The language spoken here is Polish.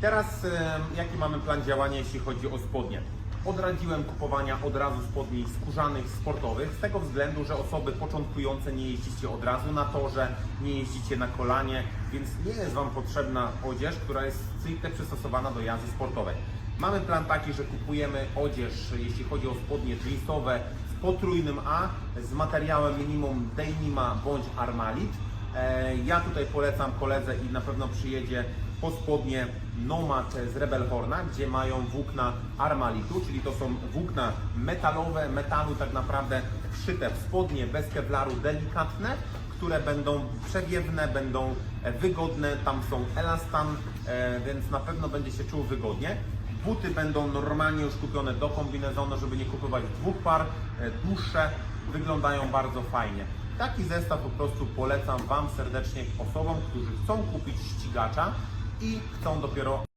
Teraz jaki mamy plan działania, jeśli chodzi o spodnie? Odradziłem kupowania od razu spodni skórzanych, sportowych, z tego względu, że osoby początkujące nie jeździcie od razu na torze, nie jeździcie na kolanie, więc nie jest Wam potrzebna odzież, która jest stricte przystosowana do jazdy sportowej. Mamy plan taki, że kupujemy odzież, jeśli chodzi o spodnie jeansowe z potrójnym A, z materiałem minimum Denima bądź Armalit. E, Ja tutaj polecam koledze i na pewno przyjedzie po spodnie Nomad z Rebel Horna, gdzie mają włókna armalitu, czyli to są włókna metalowe, metalu tak naprawdę wszyte w spodnie bez kevlaru, delikatne, które będą przewiewne, będą wygodne, tam są elastan, e, więc na pewno będzie się czuł wygodnie. Buty będą normalnie już kupione do kombinezonu, żeby nie kupować dwóch par, e, dłuższe, wyglądają bardzo fajnie. Taki zestaw po prostu polecam Wam serdecznie osobom, którzy chcą kupić ścigacza i chcą dopiero